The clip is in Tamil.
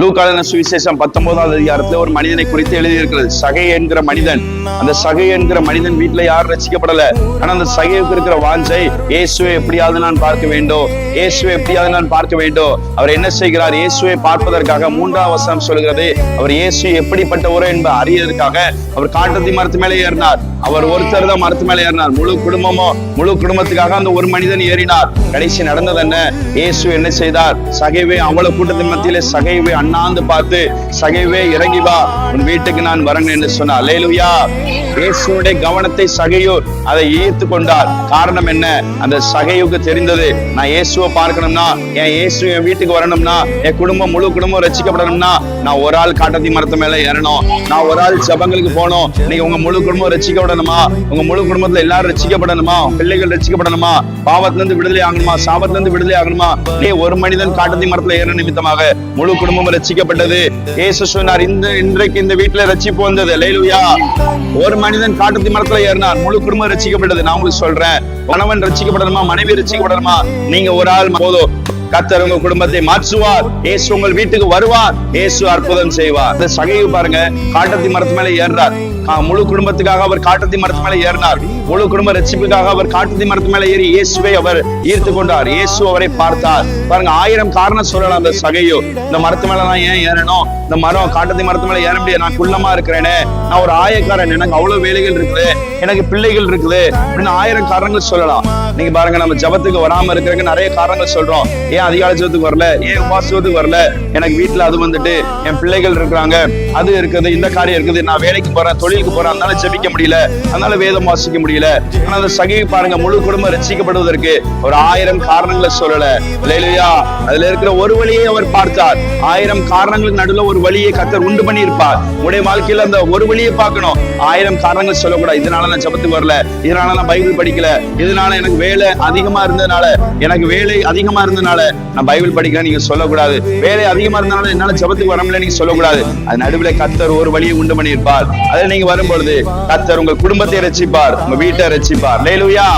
லூக்காளன சுவிசேஷம் பத்தொன்பதாவது அதிகாரத்துல ஒரு மனிதனை குறித்து எழுதியிருக்கிறது. சகை என்கிற மனிதன் அந்த சகை என்கிற மனிதன் வீட்டுல யாரும் ரசிக்கப்படல. ஆனா அந்த சகைக்கு இருக்கிற வாஞ்சை இயேசுவை எப்படியாவது நான் பார்க்க வேண்டும் இயேசுவை எப்படியாவது நான் பார்க்க வேண்டும் அவர் என்ன செய்கிறார்? இயேசுவை பார்ப்பதற்காக மூன்றாம் வசனம் சொல்கிறது அவர் இயேசு எப்படிப்பட்டவரோ என்பதை அறியதற்காக அவர் காட்டத்தி மரத்து மேலே ஏறினார். அவர் ஒருத்தர் தான் மரத்து மேலே ஏறினார். முழு குடும்பமோ முழு குடும்பத்துக்காக அந்த ஒரு மனிதன் ஏறினார். கடைசி நடந்தது என்ன? இயேசு என்ன செய்தார்? சகைவே அவ்வளவு கூட்டத்தின் மத்தியிலே சகைவே அண்ணாந்து பார்த்து சகைவே இறங்கி வா. உன் வீட்டுக்கு நான் வரேன் என்று சொன்னார். லேலுயா இயேசுடைய கவனத்தை சகையோ அதை ஈர்த்து கொண்டார். காரணம் என்ன? அந்த சகையுக்கு தெரிந்தது நான் இயேசுவை பார்க்கணும்னா என் இயேசு என் வீட்டுக்கு வரணும்னா என் குடும்பம் முழு குடும்பம் ரசிக்கப்படணும்னா நான் ஒரு ஆள் காட்டத்தி மரத்து மேல ஏறணும். நான் ஒரு ஆள் ஜபங்களுக்கு போகணும். நீங்க உங்க முழு குடும்பம் ரசிக்கப்படணுமா? உங்க முழு குடும்பத்துல எல்லாரும் ரசிக்கப்படணுமா? பிள்ளைகள் ரசிக்கப்படணுமா? பாவத்துல இருந்து விடுதலை ஆகணுமா? சாபத்துல இருந்து விடுதலை ஆகணுமா? நீ ஒரு மனிதன் காட்டத்தி மரத்துல ஏற நிமித்தமாக முழு குடும்பம் ரசிக்கப்பட்டது. இயேசு சொன்னார் இந்த இன்றைக்கு இந்த வீட்டுல ரட்சிப்பு வந்தது. லேலுயா ஒரு மனிதன் காட்டுத்தி மரத்துல ஏறினார் முழு குடும்பம் ரசிக்கப்பட்டது. நான் உங்களுக்கு சொல்றேன். கணவன் ரசிக்கப்படணுமா? மனைவி ரசிக்கப்படணுமா? நீங்க ஒரு ஆள் போதும். கத்தர் உங்க குடும்பத்தை மாற்றுவார். ஏசு உங்கள் வீட்டுக்கு வருவார். ஏசு அற்புதம் செய்வார். இந்த சகையை பாருங்க. காட்டத்தி மரத்து மேல ஏறினார் முழு குடும்பத்துக்காக அவர் காட்டத்தி மரத்து மேல ஏறினார். முழு குடும்ப ரட்சிப்புக்காக அவர் காட்டத்தி மரத்து மேல ஏறி இயேசுவை அவர் ஈர்த்து கொண்டார். இயேசு அவரை பார்த்தார். பாருங்க ஆயிரம் காரணம் சொல்லலாம் அந்த சகையோ. இந்த மரத்து மேல நான் ஏன் ஏறணும்? இந்த மரம் காட்டத்தி மரத்து மேல ஏற முடியாது. நான் குள்ளமா இருக்கிறேனே. நான் ஒரு ஆயக்காரன் எனக்கு அவ்வளவு வேலைகள் இருக்குது எனக்கு பிள்ளைகள் இருக்குது அப்படின்னு ஆயிரம் காரணங்கள் சொல்லலாம். நீங்க பாருங்க நம்ம ஜபத்துக்கு வராம இருக்கிறதுக்கு நிறைய காரணங்கள் சொல்றோம். ஏன் அதிகால ஜபத்துக்கு வரல? ஏன் உபாசத்துக்கு வரல? எனக்கு வீட்டுல அது வந்துட்டு என் பிள்ளைகள் இருக்கிறாங்க அது இருக்குது இந்த காரியம் இருக்குது நான் வேலைக்கு போறேன் தொழிலுக்கு போறேன் அதனால ஜெபிக்க முடியல அதனால வேதம் வாசிக்க முடியல. ஆனா அந்த சகி பாருங்க முழு குடும்பம் ரசிக்கப்படுவதற்கு ஒரு ஆயிரம் காரணங்களை சொல்லல. இல்லையா அதுல இருக்கிற ஒரு வழியை அவர் பார்த்தார். ஆயிரம் காரணங்களுக்கு நடுவுல ஒரு வழியை கத்தர் உண்டு பண்ணி இருப்பார் உடைய வாழ்க்கையில அந்த ஒரு வெளியே பார்க்கணும். ஆயிரம் காரணங்கள் சொல்லக்கூடாது. இதனால நான் ஜபத்துக்கு வரல. இதனால நான் பைபிள் படிக்கல. இதனால எனக்கு வேலை அதிகமா இருந்ததுனால எனக்கு வேலை அதிகமா இருந்ததுனால நான் பைபிள் படிக்கல நீங்க சொல்லக்கூடாது. வேலை அதிகமா இருந்தனால என்னால ஜபத்துக்கு வர முடியல நீங்க சொல்லக்கூடாது. அது நடுவுல கத்தர் ஒரு வழியை உண்டு பண்ணியிருப்பார். அதில் நீங்க வரும்பொழுது கத்தர் உங்க குடும்பத்தை ரசிப்பார் உங்க வீட்டை ரசிப்பார். லேலுயா